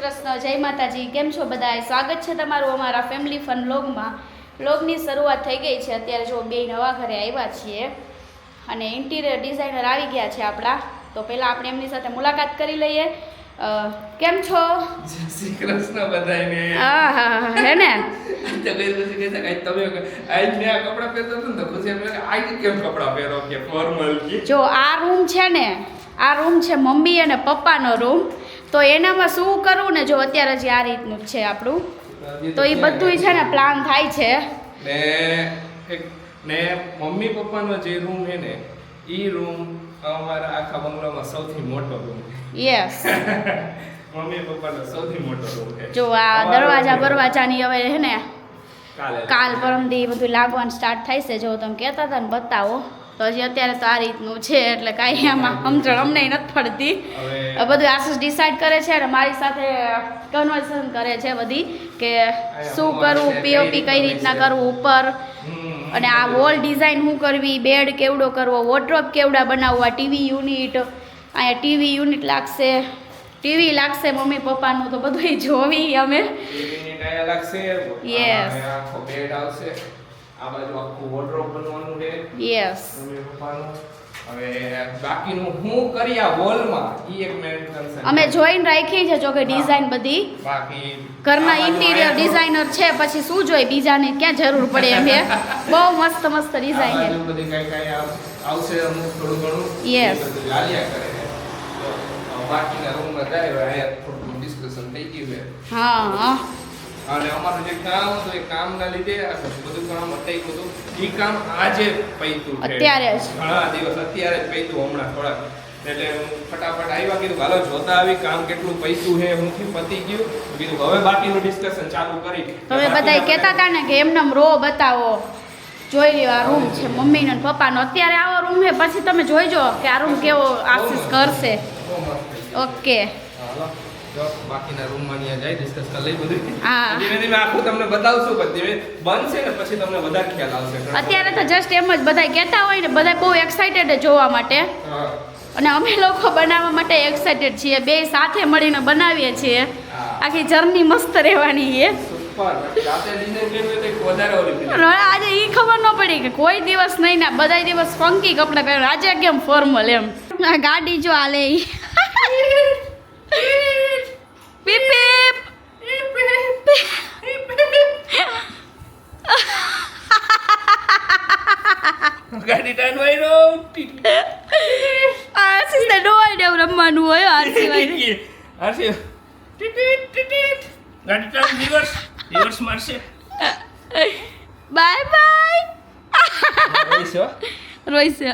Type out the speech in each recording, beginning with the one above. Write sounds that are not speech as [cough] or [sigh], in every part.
કૃષ્ણ જય માતાજી કેમ છો બધાય? સ્વાગત છે તમારું અમારા ફેમિલી ફન લોગમાં લોગની શરૂઆત થઈ ગઈ છે. અત્યારે જો બે નવા ઘરે આવ્યા છીએ અને ઇન્ટિરિયર ડિઝાઇનર આવી ગયા છે આપણા. તો પહેલાં આપણે એમની સાથે મુલાકાત કરી લઈએ. કેમ છો? શ્રી કૃષ્ણ બધાયને. હા હા હા, હે ને? [laughs] તો કઈ પછી કે તમે આજ મેં આ કપડાં પહેરતો હતો ને તો પછી એમ લાગે આજ કેમ કપડાં પહેરો કે ફોર્મલ જો આ રૂમ છે ને આ રૂમ છે મમ્મી અને પપ્પાનો રૂમ તો એનામાં શું કરવું ને જો અત્યારે જે આ રીતનું છે આપણું તો એ બધું છે ને પ્લાન થાય છે. ને એક ને મમ્મી પપ્પાનો જે રૂમ છે ને એ રૂમ અમારા આખા બંગલામાં સૌથી મોટો રૂમ યસ [laughs] મમ્મી પપ્પાનો સૌથી મોટો રૂમ છે. જો આ દરવાજા બરવાજાની હવે હે ને કાલે. કાલ પરમદી બધું લાગવાનું સ્ટાર્ટ થાય છે. જો તમે કહેતા હતા ને બતાવો. તો હજી અત્યારે તો આ રીતનું છે એટલે કાંઈ એમાં સમજણ અમને નથી પડતી બધું આશીષ ડિસાઈડ કરે છે અને મારી સાથે કન્વર્સેશન કરે છે બધી કે શું કરવું પીઓપી કઈ રીતના કરવું ઉપર? અને આ વોલ ડિઝાઇન શું કરવી બેડ કેવડો કરવો વોર્ડ્રોબ કેવડા બનાવવા ટીવી યુનિટ અહીંયા ટીવી યુનિટ લાગશે. ટીવી લાગશે મમ્મી પપ્પાનું તો બધું જોવી અમે. ટીવીની આ બાજુ આખું વોર્ડરોબ બનવાનું છે. યસ મમ્મી પપ્પાનું. હવે બાકીનું હું કરી આ વોલમાં ઈ એક મેન કન્સર્ન અમે જોઈને રાખી છે જો કે ડિઝાઇન બધી. બાકી ઘરના ઇન્ટિરિયર ડિઝાઇનર છે પછી શું જોઈએ બીજાને ક્યાં જરૂર પડે એમ બહુ મસ્ત મસ્ત ડિઝાઇન છે. બાજુ બધી કાંઈ કાંઈ આવશે અમુક થોડું ઘણું. Yes. એ કરે છે. બાકીના રૂમમાં જાય હવે થોડું ડિસ્કશન થઈ ગયું છે. હા હા. અને અમારું જે કામ હતું એ કામના લીધે બધું કામ અટકી બધું એ કામ આજે પૈતું અત્યારે જ. ઘણા દિવસ અત્યારે જ પૈતું હમણાં થોડા એટલે હું ફટાફટ આવ્યા કીધું હાલો જોતા આવી કામ કેટલું પૈસું છે. હું પતી ગયું. કીધું હવે બાકીનું ડિસ્કશન ચાલુ કરી. તમે બધા કહેતા હતા ને કે એમને રો બતાવો. જોઈ લ્યો આ રૂમ છે મમ્મીનો ને પપ્પાનો. અત્યારે આવો રૂમ છે પછી તમે જોઈજો કે આ રૂમ કેવો આશીષ કરશે. ઓકે. જો બાકીના રૂમમાં ત્યાં જાય ડિસ્કસ કરી લઈ બધું. હા. ધીમે ધીમે આખું તમને બતાવશું પણ ધીમે બનશે ને પછી તમને વધારે ખ્યાલ આવશે. અત્યારે તો જસ્ટ એમ જ બધા કહેતા હોય ને બધા બહુ એક્સાઇટેડ જોવા માટે. અને અમે લોકો બનાવવા માટે એક્સાઇટેડ છીએ. બે સાથે મળીને બનાવીએ છીએ. આખી જર્ની મસ્ત રહેવાની છે. આજે એ ખબર ન પડી કે કોઈ દિવસ નહીં ના બધા દિવસ ફંકી કપડાં પહેરે આજે કેમ ફોર્મલ એમ? આ ગાડી જો આલે ઈ પીપ પીપ ગાડી ટાઈમ વાયરો આ સિસ્ટે ડોય ને એવું રમવાનું હોય આ સિવાય આરસી ટીટીટ ટીટીટ ગાડી ટાઈમ રિવર્સ રિવર્સ મારશે. Bye bye. ઓઈસો રોઈશે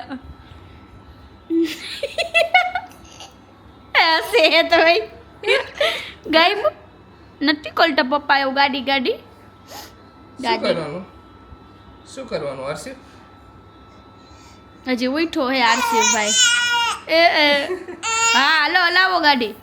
હશે તો ભાઈ. ગાયબ? નથી કોલટા પપ્પા એવું ગાડી ગાડી? શું ગાડી. કરવાનું? શું કરવાનું આરસી? હજી ઉઠો હે આરસી ભાઈ. એ એ હા હાલો હલાવો ગાડી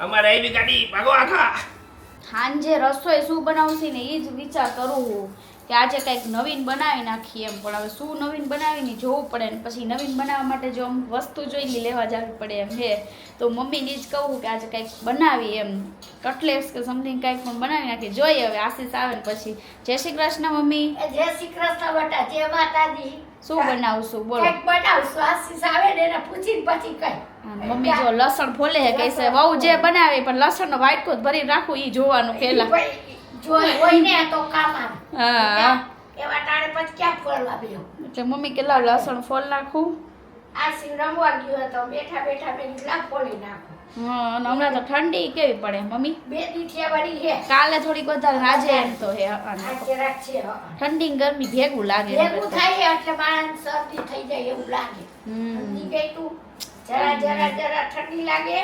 અમારે આવી ગાડી ભાગો આખા સાંજે રસોઈ શું બનાવશે ને એ જ વિચાર કરું કે આજે કંઈક નવીન બનાવી નાખીએ એમ. પણ હવે શું નવીન બનાવીને જોવું પડે ને પછી નવીન બનાવવા માટે જો અમુક વસ્તુ જોઈને લેવા જવી પડે એમ હે. તો મમ્મીને જ કહું કે આજે કંઈક બનાવી એમ. કટલેસ કે સમથિંગ કંઈક પણ બનાવી નાખીએ. જોઈએ હવે આશીષ આવે ને પછી. જય શ્રી કૃષ્ણ મમ્મી. જય શ્રી કૃષ્ણ બટા જય માતાજી. શું બનાવશું બોલો. કંઈક બનાવશું. આશીષ આવે ને એને પૂછીને પછી કઈ. મમ્મી જો લસણ ફોલે હે કહેશે વહુ જે બનાવે પણ લસણનો વાટકો જ ભરી રાખું એ જોવાનું પહેલા. હા એટલે મમ્મી કેટલા લસણ ફોલ નાખું? હમણાં તો ઠંડી કેવી પડે મમ્મી? બે કાલે થોડીક વધારે રાજે એમ તો હે. ઠંડી ગરમી ભેગું લાગે ભેગું થાય એટલે માણસ શરદી થઈ જાય એવું લાગે. હમ. જરા જરા જરા ઠંડી લાગે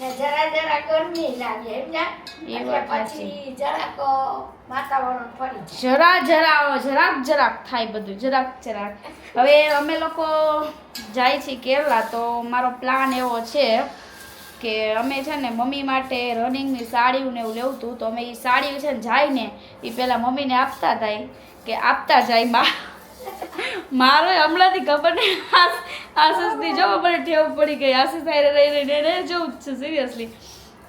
જરા જરા ગરમી લાગે એમ એટલે પછી જરાક વાતાવરણ ફરી જરા જરા જરાક જરાક થાય બધું જરાક જરાક. હવે અમે લોકો જાય છે કેરલા તો મારો પ્લાન એવો છે કે અમે છે ને મમ્મી માટે રનિંગની સાડીઓ ને એવું લેવું હતું તો અમે એ સાડી છે ને જાય ને એ પહેલાં મમ્મીને આપતા થાય કે આપતા જાય મા મારો હમણાંથી ખબર નહીં. આશીષથી જો મને ટેવ પડી ગઈ. આશીષ હારે રહી રહીને એને જવું જ છે સિરિયસલી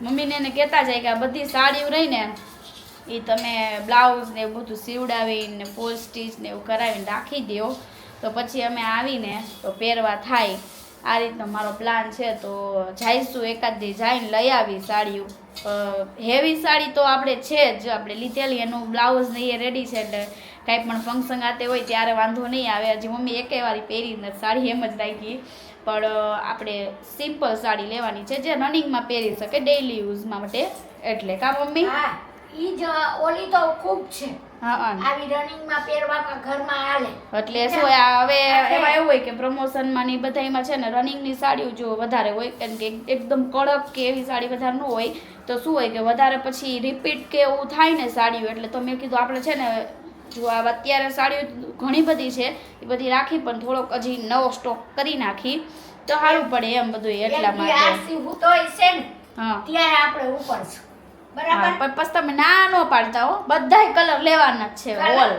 મમ્મીને એને કહેતા જાય કે આ બધી સાડીઓ રહીને એ તમે બ્લાઉઝ ને એવું બધું સીવડાવીને ફોલ સ્ટીચ ને એવું કરાવીને રાખી દો તો પછી અમે આવીને તો પહેરવા થાય. આ રીતનો મારો પ્લાન છે. તો જઈશું એકાદ દી જઈને લઈ આવી સાડીઓ. હેવી સાડી તો આપણે છે જ. આપણે લીધેલી એનું બ્લાઉઝ ને એ રેડી છે એટલે કાંઈ પણ ફંક્શન આતે હોય ત્યારે વાંધો નહીં આવે. હજી મમ્મી એકે વારી પહેરી નથી. સાડી એમ જ રાખી પણ આપણે સિમ્પલ સાડી લેવાની છે જે રનિંગમાં પહેરી શકે ડેઈલી યુઝમાં માટે. એટલે કા મમ્મી? હા ઈ જ ઓલી તો ખૂબ છે. આવી રનિંગમાં પહેરવામાં ઘરમાં હાલે. એટલે શું હવે એમાં એવું હોય કે પ્રમોશનમાં ની બધામાં છે ને રનિંગની સાડીઓ જો વધારે હોય કેમ કે એકદમ કડક કે એવી સાડી વધારે ન હોય તો શું હોય કે વધારે પછી રિપીટ કે એવું થાય ને સાડીઓ. એટલે તો મેં કીધું આપણે છે ને જો આ અત્યારે સાડીઓ ઘણી બધી છે એ બધી રાખી પણ થોડોક હજી નવો સ્ટોક કરી નાખી. તો સારું પડે એમ બધું એટલા માટે. છે ને હા. ત્યારે આપણે ઉપર છું. બરાબર? પણ પછી તમે ના ન પાડતા હો. બધાય કલર લેવાના જ છે ઓલ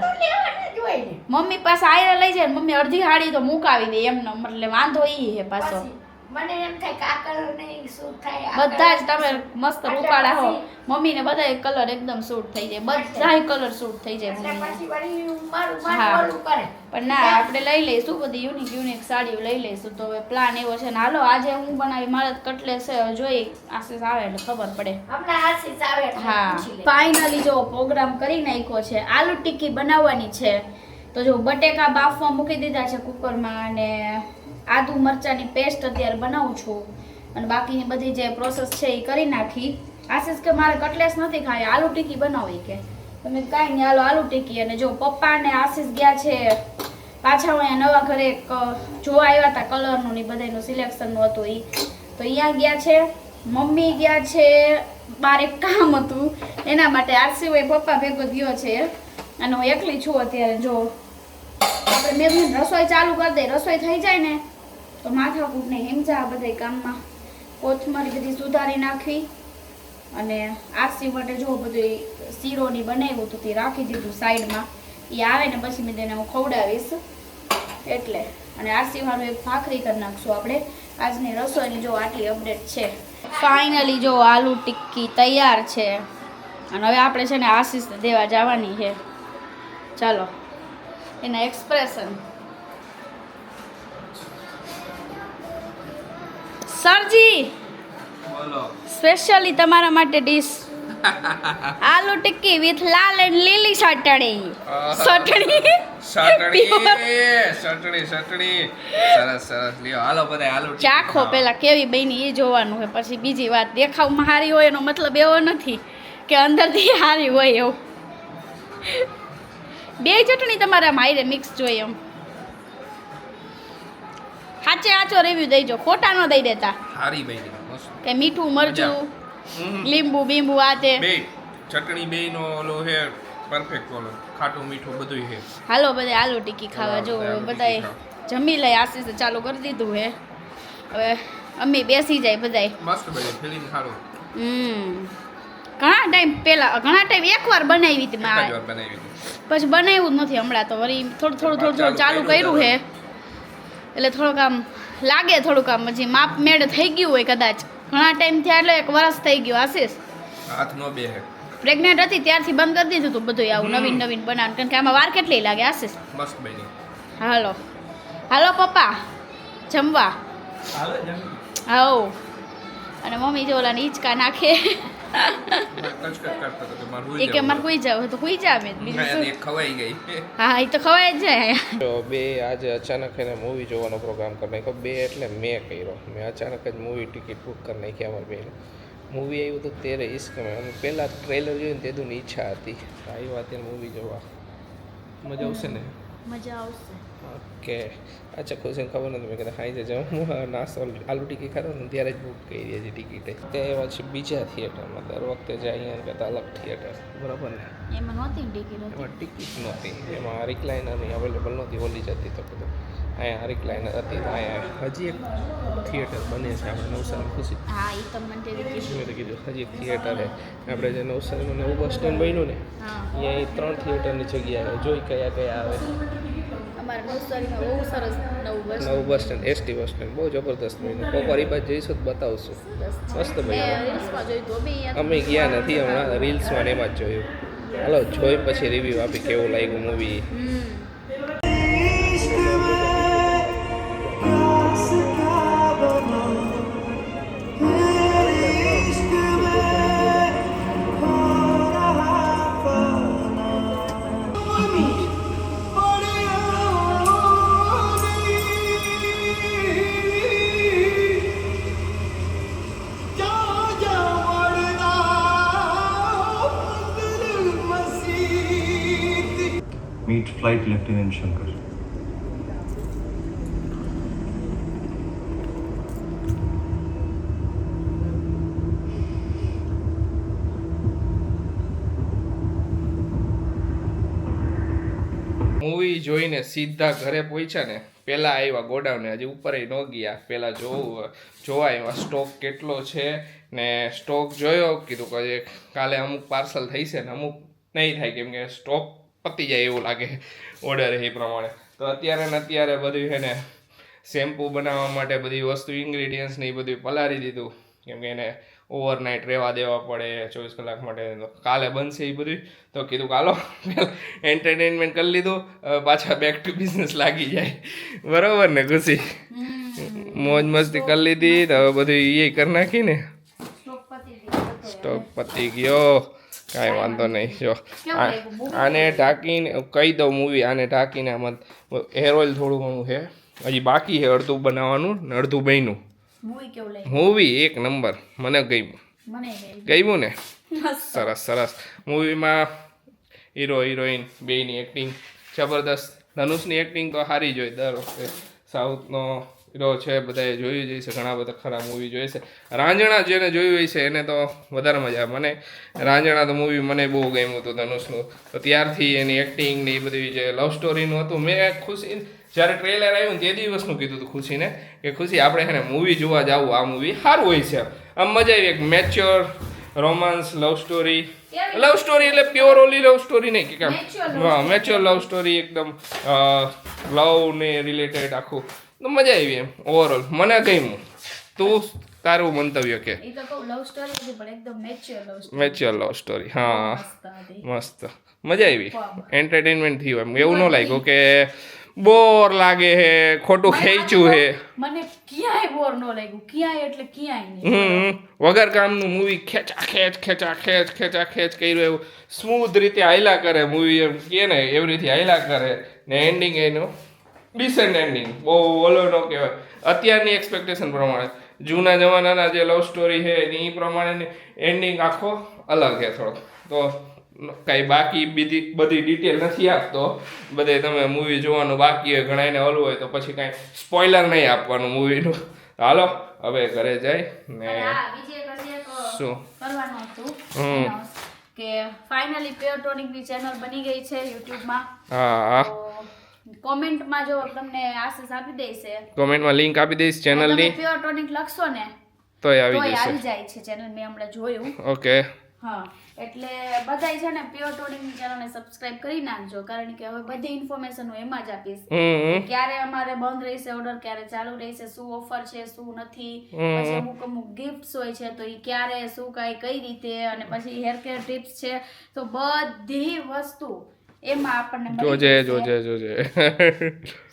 મમ્મી પાસે આયરા લઈ જાય ને મમ્મી અડધી હાડી તો મુકાવી દે એમનો એટલે વાંધો ઈ હે પછી? મને એમ થાય કે આ કલર નહીં શું થાય બધા જ તમે મસ્ત રૂપાળા હો. મમ્મી ને બધાય કલર એકદમ સૂટ થઈ જાય. બધાય કલર સૂટ થઈ જાય પણ ના આપણે લઈ લઈશું બધી યુનિક યુનિક સાડીઓ લઈ લઈશું. તો હવે પ્લાન એવો છે ને હાલો આજે હું બનાવી મારે કટલે છે જોઈ. આશીષ આવે એટલે ખબર પડે. આશીષ આવે હા. ફાઇનલી જો પ્રોગ્રામ કરી નાખ્યો છે આલુ ટિક્કી બનાવવાની છે. તો જો બટેકા બાફવા મૂકી દીધા છે કુકરમાં અને આદુ મરચાંની પેસ્ટ અત્યારે બનાવું છું. અને બાકીની બધી જે પ્રોસેસ છે એ કરી નાખી. આશીષ કે મારે કટલેસ નથી ખાવી, આલુ ટીકી બનાવી કે. તમે કાંઈ નહીં, આલો આલુ ટીકી. અને જો પપ્પા અને આશીષ ગયા છે, પાછા અહીંયા નવા ઘરે એક જોવા આવ્યા હતા કલરનું ને બધાનું સિલેક્શનનું હતું એ તો અહીંયા ગયા છે, મમ્મી ગયા છે એક કામ હતું. એના માટે આરસીભાઈ પપ્પા ભેગો ગયો છે. અને હું એકલી છું અત્યારે, જો. આપણે મેં કીધું રસોઈ ચાલુ કરી દઈએ રસોઈ થઈ જાય ને, તો માથાકૂટ નહીં હિમજા બધા કામમાં. કોથમરી બધી સુધારી નાખવી અને આરસી માટે જો બધું શીરોની બનાવ્યું હતું તે રાખી દીધું સાઈડમાં. એ આવે ને પછી મેં તેને હું ખવડાવીશ. એટલે, અને આરસી એક ભાખરી કરી નાખશું આપણે. આજની રસોઈની જો આટલી અપડેટ છે. ફાઇનલી જો આલુ ટિક્કી તૈયાર છે. અને હવે આપણે છે ને આશીષ દેવા જવાની છે. ચાલો. એના એક્સપ્રેશન સરજી સ્પેશિયલી તમારા માટે ડીશ [laughs] આલુ ટિક્કી વિથ લાલ એન્ડ લીલી ચટણી. ચટણી? [laughs] ચટણી ચટણી સરસ સરસ. લ્યો હાલો બધા આલુ ચાખો પેલા કેવી બની એ જોવાનું હોય પછી બીજી વાત. દેખાવમાં હારી હોય એનો મતલબ એવો નથી કે અંદરથી હારી હોય એવું. બે ચટણી તમારા માયરે મિક્સ જોઈએ એમ. સાચે આચો રિવ્યુ દઈજો ખોટા ન દઈ દેતા. સારી બની કે મીઠું મરચું લીંબુ બીંબુ આ તે. બે. ચટણી બે નો ઓલો હે પરફેક્ટ ઓલો. ખાટું મીઠું બધું હે હાલો બધે આલુ ટીકી ખાવા જો બધાય જમી લઈ આશીષે ચાલુ કરી દીધું હે. હવે અમે બેસી જાય બધાય. મસ્ત બની ફિલિંગ સારું. હમ. ઘણા ટાઈમ પહેલા ઘણા ટાઈમ એકવાર બનાવી હતી એક વાર બનાવી હતી. પછી બનાવ્યું જ નથી હમણાં તો. વળી થોડું થોડું થોડું થોડું ચાલુ કર્યું છે. એટલે થોડુંક આમ લાગે થોડુંક આમ હજી માપ મેળ થઈ ગયું હોય કદાચ. ઘણા ટાઈમ થયા એટલે એક વરસ થઈ ગયું આશીષ હાથ નો બે પ્રેગ્નન્ટ હતી ત્યારથી બંધ કરી દીધું હતું બધું આવું નવીન નવીન બનાવવાનું. કારણ કે આમાં વાર કેટલી લાગે આશીષ મસ્ત બની. હાલો. હાલો પપ્પા જમવા. હાલો અને મમ્મી જો ઓલાને હિંચકા નાખે. એ કે કોઈ જાવ તો કોઈ જાવ ખવાઈ ગઈ. હા એ તો ખવાઈ જ જાય. તો બે આજે અચાનક એને મૂવી જોવાનો પ્રોગ્રામ કરી નાખ્યો. બે એટલે મેં કર્યો. મેં અચાનક જ મૂવી ટિકિટ બુક કરી નાખી અમારી બે મૂવી આવ્યું તો તેરે ઇશ્ક મેં અમે પહેલાં ટ્રેલર જોયું ને તેદુની ઈચ્છા હતી. આવ્યા ત્યારે મૂવી જોવા. મજા આવશે ને? મજા આવશે. ઓકે. અચ્છા ખુશીને ખબર નથી મેં કીધું હાઈ હું નાસ્તો આલુ ટિકિટ ખાતો ને ત્યારે જ બુક કરી દે છે ટિકિટે. તે પછી બીજા થિયેટરમાં દર વખતે જાય અહીંયા કરતાં અલગ થિયેટર બરાબર ને? એમાં નહોતી ટિકિટ એમાં ટિકિટ નહોતી. એમાં રિક્લાઇનરની અવેલેબલ નહોતી ઓલી જતી તો કીધું અહીંયા રિક્લાઇનર હતી અહીંયા હજી એક થિયેટર બને છે આપણે નવસારી ખુશી? હા એ તો મને મેં તો કીધું હજી એક થિયેટર છે. આપણે જે નવસારીમાં નવું બસ સ્ટેન્ડ બન્યું ને અહીંયા એ ત્રણ થિયેટરની જગ્યાએ જોઈ કયા કયા આવે. અમારા નવસારીમાં બહુ સરસ નવું બસ નવું bus stand ST bus stand બહુ જબરદસ્ત કોક વાર એ બાજુ જઈશું તો બતાવશું. મસ્ત મેં બન્યું. રીલ્સમાં જોયું તો બી યાદ અમે ગયા નથી હમણાં રીલ્સમાં એમાં જ જોયું. હાલો જોઈ પછી રિવ્યૂ આપી કેવું લાગ્યું મૂવી Lieutenant મૂવી જોઈને સીધા ઘરે પહોંચ્યા ને, પહેલાં આવ્યા ગોડાઉને. હજી ઉપર ન ગયા. પહેલાં જોવું જોવા આવ્યા સ્ટોક કેટલો છે ને સ્ટોક જોયો? કીધું કે કાલે અમુક પાર્સલ થઈ છે ને અમુક નહીં થાય. કેમ કે સ્ટોક પતી જાય એવું લાગે ઓર્ડર એ પ્રમાણે. તો અત્યારે ને અત્યારે બધું છે ને શેમ્પૂ બનાવવા માટે બધી વસ્તુ ઇન્ગ્રીડિયન્ટ્સ ને એ બધું પલાળી દીધું. કેમ કે એને ઓવરનાઇટ રહેવા દેવા પડે ચોવીસ કલાક માટે. તો કાલે બનશે એ બધું. તો કીધું કાલો એન્ટરટેનમેન્ટ કરી લીધું પાછા બેક ટુ બિઝનેસ લાગી જાય. બરાબર ને ખુશી? મોજ મસ્તી કરી લીધી તો હવે બધું એ કરી નાખીને સ્ટોક પતી ગયો. ગયો કાંઈ વાંધો નહીં જો. આને ઢાંકીને કહી દઉં મૂવી આને ઢાંકીને આમાં હેર ઓઇલ થોડું ઘણું છે. હજી બાકી છે અડધું બનાવવાનું ને અડધું બન્યું. મૂવી એક નંબર મને ગમ્યું. ગયું ગમ્યું. ને? સરસ. સરસ મૂવીમાં હીરો હિરોઈન બેયની એક્ટિંગ જબરદસ્ત. ધનુષની એક્ટિંગ તો સારી જ હોય દર વખતે. સાઉથનો હીરો છે બધાએ જોયું જ છે ઘણા બધા ખરા મૂવી જોઈએ છે. રાંજણા જેને જોયું હોય છે એને તો વધારે મજા મને રાંજણા તો મૂવી મને બહુ ગમ્યું હતું ધનુષનું. તો ત્યારથી એની એક્ટિંગ ને એ બધી જે લવ સ્ટોરીનું હતું મેં ખુશી જ્યારે ટ્રેલર આવ્યું ને તે દિવસનું કીધું હતું ખુશીને કે ખુશી આપણે એને મૂવી જોવા જાવું આ મૂવી સારું હોય છે. આમ મજા આવી એક mature romance love story love story એટલે પ્યોર ઓલી લવ સ્ટોરી નહીં કે કામ હા મેચ્યોર લવ સ્ટોરી એકદમ લવ ને રિલેટેડ આખું. તો મજા આવી એમ ઓવરઓલ મને ગમ્યું તું તારું મંતવ્ય કે? મેચ્યોર લવ સ્ટોરી હા. મસ્ત મજા આવી. એન્ટરટેનમેન્ટ થયું એમ. એવું ન લાગ્યું કે બોર લાગે હે ખોટું ખેંચ્યું હે. મને ક્યાંય બોર ન લાગ્યું. ક્યાંય એટલે ક્યાંય નહીં. હમ વગર કામનું મૂવી ખેંચા ખેંચ ખેંચા ખેંચ ખેંચા ખેંચ કર્યું એવું. સ્મૂથ રીતે હાયલા કરે મૂવી એમ. કે ને એવી રીતે હાયલા કરે. ને એન્ડિંગ એનું. ડિસેન્ટ એન્ડિંગ બહુ ઓલો ન કહેવાય. અત્યારની એક્સપેક્ટેશન પ્રમાણે. જૂના જમાનાના જે લવ સ્ટોરી છે એની પ્રમાણેની એન્ડિંગ આખો અલગ છે થોડોક. તો કાંઈ બાકી બીજી બધી ડિટેલ નથી આપતો. બધે તમે મૂવી જોવાનું બાકી હોય ઘણા એને ઓલું હોય તો પછી કાંઈ સ્પોઇલર નહીં આપવાનું મૂવીનું હાલો હવે ઘરે જાય ને શું? કરવાનું હતું. હમ. કે ફાઇનલી પ્યોરની ચેનલ બની ગઈ છે યુટ્યુબમાં હા હા. કોમેન્ટમાં જો તમને આશીષ આપી દેશે. કોમેન્ટમાં લિંક આપી દઈશ ચેનલની પ્યોર ટોનિક લખશો ને તોય આવી જશે. આવી જાય છે ચેનલ મેં હમણાં જોયું. ઓકે. હા એટલે બધાય છે ને પ્યોર ટોનિકની ચેનલને સબસ્ક્રાઇબ કરી નાખજો કારણ કે હવે બધી ઇન્ફોર્મેશન હું એમાં જ આપીશ. ક્યારે અમારે બંધ રહેશે ઓર્ડર ક્યારે ચાલુ રહેશે શું ઓફર છે શું નથી પછી અમુક અમુક ગિફ્ટ્સ હોય છે તો એ ક્યારે શું કઈ કઈ રીતે અને પછી હેર કેર ટિપ્સ છે તો બધી વસ્તુ એમાં આપણને જોજે જોજે જોજે.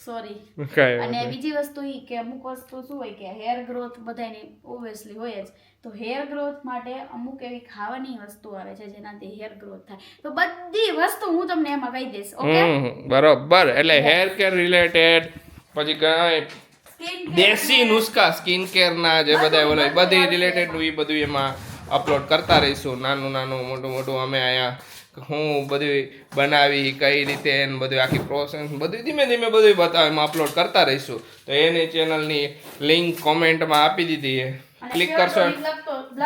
સોરી અને બીજી વસ્તુ એ કે અમુક વસ્તુ શું હોય કે હેર ગ્રોથ બધાની ઓબ્વિયસલી હોય જ. તો હેર ગ્રોથ માટે અમુક એવી ખાવાની વસ્તુ આવે છે જેનાથી હેર ગ્રોથ થાય. તો બધી વસ્તુ હું તમને એમાં કહી દઈશ ઓકે? બરોબર. એટલે હેર કેર રિલેટેડ પછી કઈ દેશી નુસ્ખા સ્કિન કેર ના જે બધા ઓલા બધી રિલેટેડનું એ બધું એમાં અપલોડ કરતા રહીશું. નાનું નાનું મોટું મોટું. અમે અહીંયા હું બધું બનાવી કઈ રીતે એને બધું આખી પ્રોસેસ બધું ધીમે ધીમે બધું બતાવે એમાં અપલોડ કરતા રહીશું. તો એની ચેનલની લિંક કોમેન્ટમાં આપી દીધી. ક્લિક કરશો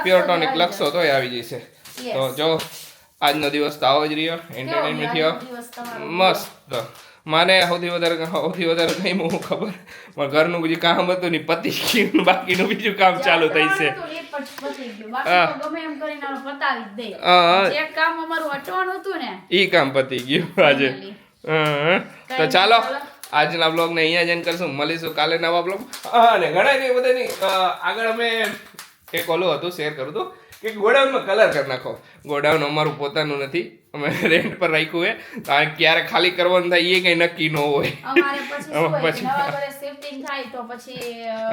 પ્યોરટોનિક લખશો તોય આવી જશે. તો જો આજનો દિવસ તો આવો જ રહ્યો. એન્ટરટેનમેન્ટ થયો. મસ્ત. મને સૌથી વધારે સૌથી વધારે કઈ હું ખબર. પણ ઘરનું બીજું કામ હતું ને પતિ ગયું. બાકીનું બીજું કામ ચાલુ થઈ છે જ. જે ને. ઈ કામ પતી ગયું આજે. તો ચાલો આજના બ્લોગને અહીંયા જઈને કરશું. મળીશું કાલે નવા બ્લોગ અને ઘણા કઈ બધાની આગળ અમે એક ઓલું હતું શેર કરું હતું. કે ગોડાઉનમાં કલર કરી નાખો. ગોડાઉન અમારું પોતાનું નથી. અમે રેન્ટ પર રાખ્યું હે કારણ ક્યારે ખાલી કરવાનું થાય એ કઈ નક્કી ન હોય. અમારે પછી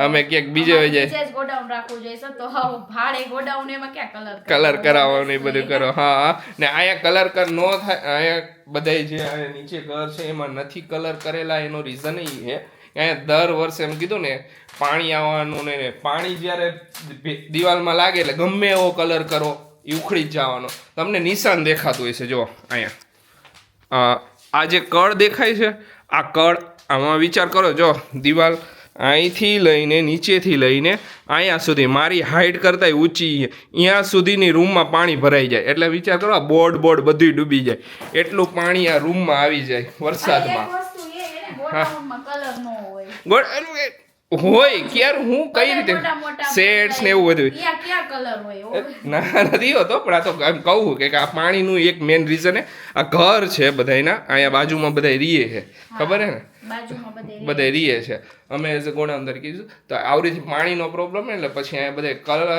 અમે ક્યાંક બીજે હોય જાય. ગોડાઉન રાખવું જોઈએ તો ભાડે ગોડાઉન એમાં ક્યાં કલર કલર કરાવવાનું એ બધું [laughs] કરો. હા ને અહીંયા કલર કર ન થાય અહીંયા બધાય જે નીચે ઘર છે એમાં નથી કલર કરેલા એનો રીઝન એ છે. અહીંયા દર વર્ષે એમ કીધું ને પાણી આવવાનું ને પાણી જ્યારે દિવાલમાં લાગે એટલે ગમે એવો કલર કરો એ ઉખડી જ જવાનો. તમને નિશાન દેખાતું છે જો અહીંયા. આ જે કળ દેખાય છે આ કળ આમાં વિચાર કરો જો દિવાલ અહીંથી લઈને નીચેથી લઈને અહીંયા સુધી મારી હાઈટ કરતાંય ઊંચી અહીંયા સુધીની રૂમમાં પાણી ભરાઈ જાય. એટલે વિચાર કરો બોર્ડ બોર્ડ બધું ડૂબી જાય. એટલું પાણી આ રૂમમાં આવી જાય વરસાદમાં. હોય. ક્યારે હું કઈ રીતે શેડ્સ ને એવું બધું. ના નથી હોતો પણ આ તો એમ કહું કે આ પાણીનું એક મેઇન રીઝન આ ઘર છે બધાયના અહીંયા બાજુમાં બધા રીએ છે ખબર હે ને? બાજુમાં બધે બધે રીએ છે. અમે એઝ અ ગોડા અંદર કીધું તો આવી પાણીનો પ્રોબ્લેમ ને એટલે પછી અહીંયા બધા કલર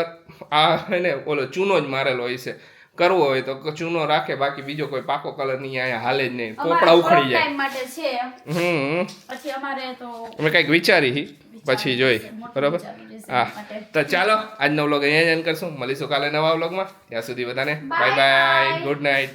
આ હે ને ઓલો ચૂનો જ મારેલો હોય છે. કરવો હોય તો ચૂનો રાખે બાકી બીજો કોઈ પાકો કલર નહીં અહીંયા હાલે જ નહીં. પોપડા ઉખડી જાય. માટે છે હમ. પછી અમારે તો અમે કંઈક વિચારી પછી જોઈ. બરોબર? બરાબર હા. તો ચાલો આજનો વ્લોગ અહીંયા જ એન્ડ કરશું. મળીશું કાલે નવા વ્લોગમાં ત્યાં સુધી બધાને બાય બાય ગુડ નાઇટ